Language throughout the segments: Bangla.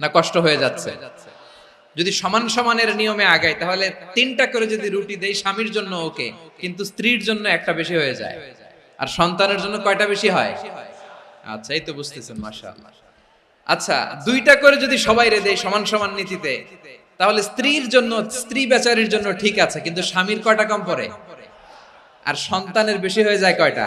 না কষ্ট হয়ে যাচ্ছে? যদি সমান সমানের নিয়মে আগাই তাহলে তিনটা করে যদি রুটি দেই স্বামীর জন্য ওকে, কিন্তু স্ত্রীর জন্য একটা বেশি হয়ে যায়। আর সন্তানের জন্য কয়টা বেশি হয়? আচ্ছা এই তো বুঝতেছেন, মাশাআল্লাহ। আচ্ছা দুইটা করে যদি সবাই রে দেয় সমান সমান নীতিতে, তাহলে স্ত্রীর জন্য, স্ত্রী বেচারির জন্য ঠিক আছে, কিন্তু স্বামীর কয়টা কম পড়ে? আর সন্তানের বেশি হয়ে যায় কয়টা?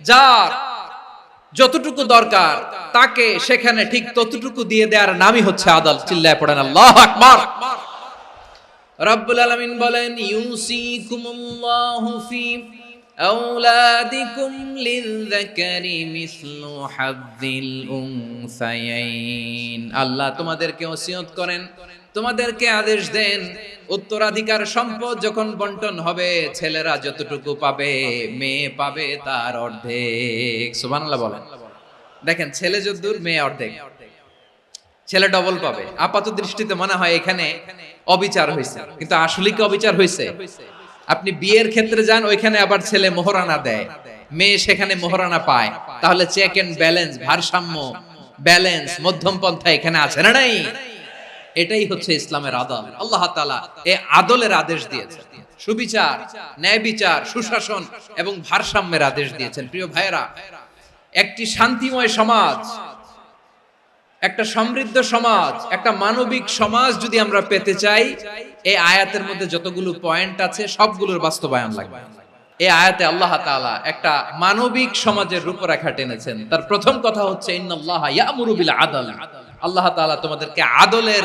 যার যতটুকু দরকার, তাকে সেখানে ঠিক ততটুকু দিয়ে দেওয়ার নামই হচ্ছে আদাল। চিল্লায় পড়েন আল্লাহ আকবার। রব্বুল আলামিন বলেন, ইউসিকুমুল্লাহু ফি আওলাদিকুম লিযযাকারি মিসলু হাযিল উনসায়াইন আল্লাহ তোমাদেরকে ওসিয়ত করেন তোমাদেরকে আদেশ দেন, উত্তরাধিকার সম্পদ যখন বন্টন হবে, ছেলেরা যতটুকু পাবে, মেয়ে পাবে তার অর্ধেক। সুবহানাল্লাহ বলেন। দেখেন, ছেলে যদ্দূর, মেয়ে অর্ধেক। ছেলে ডবল পাবে। আপাত দৃষ্টিতে মনে হয় এখানে অবিচার হয়েছে কিন্তু আসলে কি অবিচার হয়েছে আপনি বিয়ের ক্ষেত্রে যান, ওইখানে আবার ছেলে মোহরানা দেয়। মেয়ে সেখানে মোহরানা পায়। তাহলে চেক এন্ড ব্যালেন্স ভারসাম্য ব্যালেন্স মধ্যম পন্থা এখানে আছে না নাই? এটাই হচ্ছে ইসলামের আদল আল্লাহ তাআলা এ আদলের আদেশ দিয়েছেন। সুবিচার ন্যায় বিচার সুশাসন এবং ভারসাম্যের আদেশ দিয়েছেন। প্রিয় ভাইয়েরা, একটি শান্তিময় সমাজ, একটা সমৃদ্ধ সমাজ, একটা মানবিক সমাজ যদি আমরা পেতে চাই এই আয়াতের মধ্যে যতগুলো পয়েন্ট আছে, সবগুলোর বাস্তবায়ন লাগবে। এই আয়াতে আল্লাহ তাআলা একটা মানবিক সমাজের রূপরেখা টেনেছেন। তার প্রথম কথা হচ্ছে আদল। আল্লাহ তাআলা তোমাদেরকে আদলের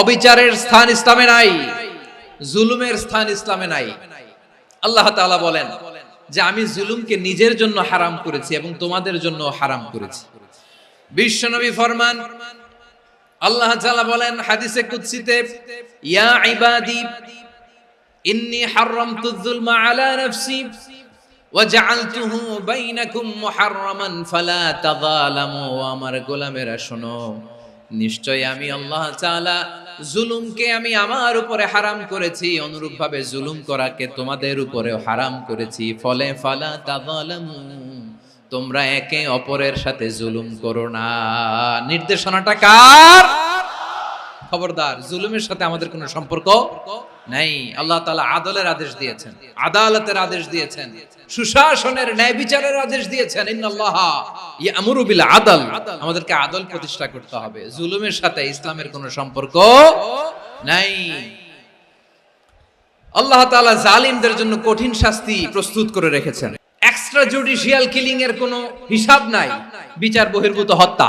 অবিচারের স্থান ইসলামে নাই, জুলুমের স্থান ইসলামে নাই। আল্লাহ তাআলা বলেন যে আমি জুলুমকে নিজের জন্য হারাম করেছি এবং তোমাদের জন্য হারাম করেছি। বিশ্বনবী ফরমান, আল্লাহ তাআলা বলেন হাদিসে কুদসিতে, ইয়া ইবাদি, ইন্নী হারামতু যুলমা আলা নাফসি ওয়াজআলতুহু বাইনাকুম মুহাররামান ফালা তাযালামু। আমার গোলামেরা, শোনো নিশ্চয় আমি আল্লাহ তাআলা জুলুমকে আমি আমার উপরে হারাম করেছি, অনুরূপভাবে জুলুম করাকে তোমাদের উপরেও হারাম করেছি। ফলে ফালা তাযালামু, তোমরা একে অপরের সাথে জুলুম করো না। নির্দেশনাটা কার? খবরদার, জুলুমের সাথে আমাদের কোনো সম্পর্ক নাই। আল্লাহ তাআলা আদলের আদেশ দিয়েছেন, আদালতের আদেশ দিয়েছেন, সুশাসনের ন্যায় বিচারের আদেশ দিয়েছেন। ইয়ামুরু আমাদেরকে আদল প্রতিষ্ঠা করতে হবে। জুলুমের সাথে ইসলামের কোনো সম্পর্ক নাই। আল্লাহ তাআলা জালিমদের জন্য কঠিন শাস্তি প্রস্তুত করে রেখেছেন। এক্সট্রা জুডিশিয়াল কিলিং এর কোনো হিসাব নাই। বিচার বহির্ভূত হত্যা।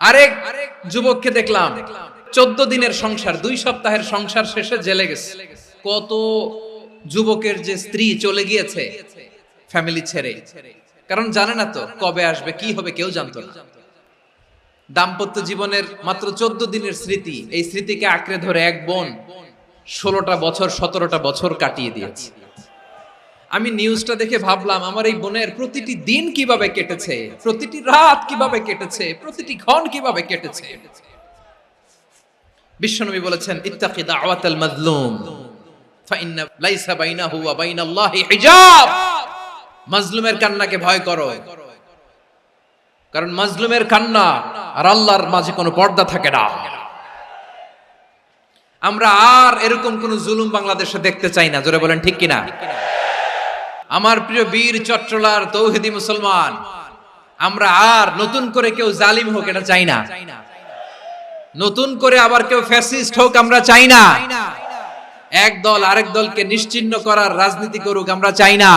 আরেক যুবককে দেখলাম। চোদ্দ দিনের সংসার, দুই সপ্তাহের সংসার শেষে জেলে গেছে। কত যুবকের যে স্ত্রী চলে গিয়েছে ফ্যামিলি ছেড়ে। কারণ জানে না তো কবে আসবে, কি হবে, কেউ জানতো না। দাম্পত্য জীবনের মাত্র চোদ্দ দিনের স্মৃতি, এই স্মৃতিকে আঁকড়ে ধরে এক বোন ষোলোটা বছর, সতেরোটা বছর কাটিয়ে দিয়েছে। আমি নিউজটা দেখে ভাবলাম, আমার এই বোনের প্রতিটি দিন কীভাবে কেটেছে? প্রতিটি রাত কীভাবে কেটেছে? প্রতিটি ক্ষণ কীভাবে কেটেছে? বিশ্বনবী বলেছেন, ইত্তাকি দাওয়াতাল মাজলুম, ফাইন্না লাইসা বাইনাহু ওয়া বাইনাল্লাহি হিজাব। মাজলুমের কান্নাকে ভয় করো। কারণ মাজলুমের কান্না আর আল্লাহর মাঝে কোনো পর্দা থাকে না। আমরা আর এরকম কোন জুলুম বাংলাদেশে দেখতে চাই না। জোরে বলেন, ঠিক কিনা? আমার প্রিয় বীর চট্টলার তৌহিদি মুসলমান, আমরা আর নতুন করে কেউ জালিম হোক এটা চাই না। নতুন করে আবার কেউ ফ্যাসিস্ট হোক আমরা চাই না। এক দল আরেক দলকে নিশ্চিন্ন করার রাজনীতি করুক আমরা চাই না।